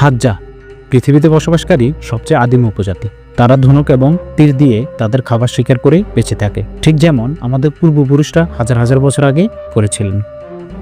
Hadza পৃথিবীতে বসবাসকারী সবচেয়ে আদিম উপজাতি। তারা ধনুক এবং তীর দিয়ে তাদের খাবার শিকার করে বেঁচে থাকে। ঠিক যেমন আমাদের পূর্বপুরুষরা হাজার হাজার বছর আগে করেছিলেন।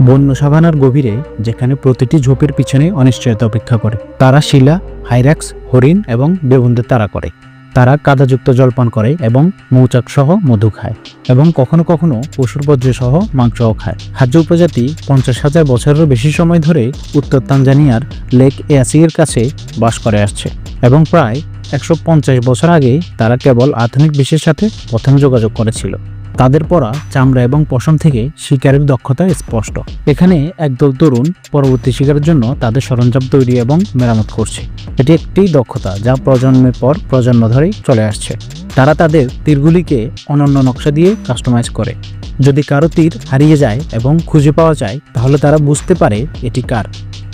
বন্য সাভানার গভীরে, যেখানে প্রতিটি ঝোপের পিছনে অনিশ্চয়তা অপেক্ষা করে। তারা শিলা, হাইরাক্স, হরিণ এবং বেবুনদের তারা করে। তারা কাদাযুক্ত জলপান করে এবং মৌচাক সহ মধু খায় এবং কখনো কখনো পশুর বজ্র সহ মাংসও খায়। হাজ্য উপজাতি পঞ্চাশ হাজার বছরেরও বেশি সময় ধরে উত্তর তানজানিয়ার লেক এয়াসিয়ের কাছে বাস করে আসছে এবং প্রায় একশো পঞ্চাশ বছর আগে তারা কেবল আধুনিক বিশ্বের সাথে প্রথম যোগাযোগ করেছিল। তাদের পরা চামড়া এবং পশম থেকে শিকারের দক্ষতা স্পষ্ট। এখানে একদল তরুণ পরবর্তী শিকারের জন্য তাদের সরঞ্জাম তৈরি এবং মেরামত করছে। এটি একটি দক্ষতা যা প্রজন্মের পর প্রজন্ম ধরে চলে আসছে। তারা তাদের তীরগুলিকে অনন্য নকশা দিয়ে কাস্টমাইজ করে। যদি কারও তীর হারিয়ে যায় এবং খুঁজে পাওয়া যায়, তাহলে তারা বুঝতে পারে এটি কার।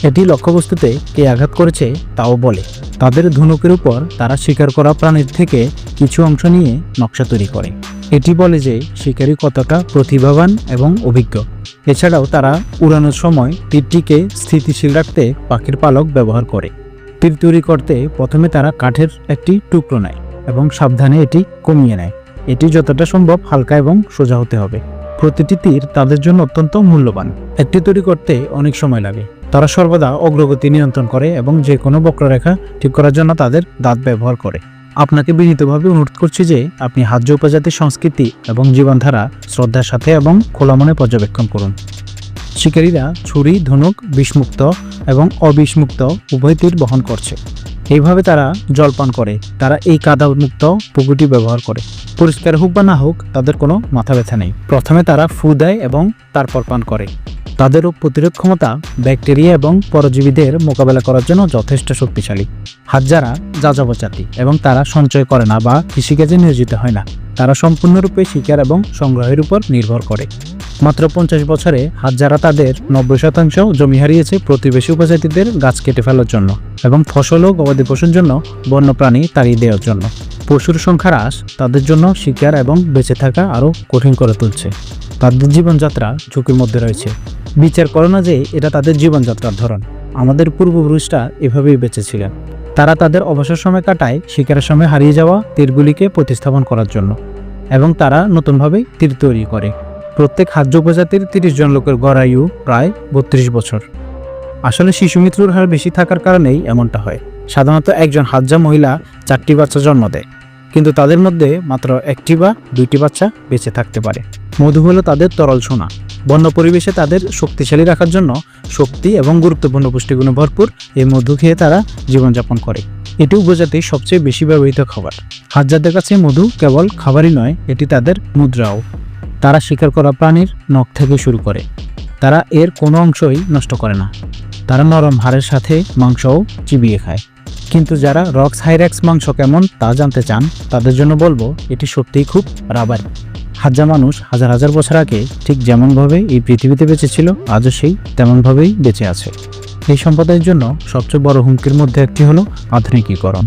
এটি লক্ষ্যবস্তুতে কে আঘাত করেছে তাও বলে। তাদের ধনুকের উপর তারা শিকার করা প্রাণীর থেকে কিছু অংশ নিয়ে নকশা তৈরি করে। এটি বলে যে শিকারী কতটা প্রতিভাবান এবং অভিজ্ঞ। এছাড়াও তারা উড়ানোর সময় তীরটিকে স্থিতিশীল রাখতে পাখির পালক ব্যবহার করে। তীর তৈরি করতে প্রথমে তারা কাঠের একটি টুকরো নেয় এবং সাবধানে এটি কমিয়ে নেয়। এটি যতটা সম্ভব হালকা এবং সোজা হতে হবে। প্রতিটি তীর তাদের জন্য অত্যন্ত মূল্যবান। একটি তৈরি করতে অনেক সময় লাগে। তারা সর্বদা অগ্রগতি নিয়ন্ত্রণ করে এবং যে কোনো বক্ররেখা ঠিক করার জন্য তাদের দাঁত ব্যবহার করে। আপনাকে বিনীতভাবে অনুরোধ করছি যে আপনি হাজ্য উপজাতির সংস্কৃতি এবং জীবনধারা শ্রদ্ধার সাথে এবং খোলা মনে পর্যবেক্ষণ করুন। শিকারীরা ছুরি, ধনুক, বিষমুক্ত এবং অবিষমুক্ত উভয় তীর বহন করছে। এইভাবে তারা জলপান করে, তারা এই কাদা মুক্ত পুকুরটি ব্যবহার করে। পরিষ্কার হোক বা না হোক, তাদের কোনো মাথা ব্যথা নেই। প্রথমে তারা ফু দেয় এবং তারপর পান করে। তাদের রোগ প্রতিরোধ ক্ষমতা, ব্যাকটেরিয়া এবং পরজীবীদের মোকাবেলা করার জন্য যথেষ্ট শক্তিশালী। হাজারা যাযাবর জাতি এবং তারা সঞ্চয় করে না বা কৃষিকাজে নিয়োজিত হয় না, তারা সম্পূর্ণরূপে শিকার এবং সংগ্রহের উপর নির্ভর করে। মাত্র পঞ্চাশ বছরে হাজারা তাদের নব্বই শতাংশ জমি হারিয়েছে প্রতিবেশী উপজাতিদের গাছ কেটে ফেলার জন্য এবং ফসল ও গবাদি পশুর জন্য বন্যপ্রাণী তাড়িয়ে দেওয়ার জন্য। পশুর সংখ্যা হ্রাস তাদের জন্য শিকার এবং বেঁচে থাকা আরও কঠিন করে তুলছে। তাদের জীবনযাত্রা ঝুঁকির মধ্যে রয়েছে। বিচার করে না যে এটা তাদের জীবনযাত্রার ধরন। আমাদের পূর্বপুরুষরা এভাবেই বেঁচেছিলেন তারা তাদের অবসর সময় কাটায় শিকারের সময় হারিয়ে যাওয়া তীরগুলিকে প্রতিস্থাপন করার জন্য এবং তারা নতুনভাবে তীর তৈরি করে। প্রত্যেক হাজ্য উপজাতির তিরিশ জন লোকের গড় আয়ু প্রায় বত্রিশ বছর। আসলে শিশু মৃত্যুর হার বেশি থাকার কারণেই এমনটা হয়। সাধারণত একজন হাজ্জা মহিলা চারটি বাচ্চা জন্ম দেয়, কিন্তু তাদের মধ্যে মাত্র একটি বা দুইটি বাচ্চা বেঁচে থাকতে পারে। মধু হলো তাদের তরল সোনা। বন্য পরিবেশে তাদের শক্তিশালী রাখার জন্য শক্তি এবং গুরুত্বপূর্ণ পুষ্টিগুণে ভরপুর এই মধু খেয়ে তারা জীবনযাপন করে। এটি উপজাতির সবচেয়ে বেশি ব্যবহৃত খাবার। হাজারদের কাছে মধু কেবল খাবারই নয়, এটি তাদের মুদ্রাও। তারা শিকার করা প্রাণীর নখ থেকে শুরু করে। তারা এর কোনো অংশই নষ্ট করে না। তারা নরম হাড়ের সাথে মাংসও চিবিয়ে খায়। কিন্তু যারা রক্স হাইরেক্স মাংস কেমন তা জানতে চান, তাদের জন্য বলব, এটি সত্যিই খুব রাবারি। হাজার মানুষ হাজার হাজার বছর আগে ঠিক যেমনভাবে এই পৃথিবীতে বেঁচে ছিল, আজও সেই তেমনভাবেই বেঁচে আছে। এই সম্প্রদায়ের জন্য সবচেয়ে বড় হুমকির মধ্যে একটি হলো আধুনিকীকরণ।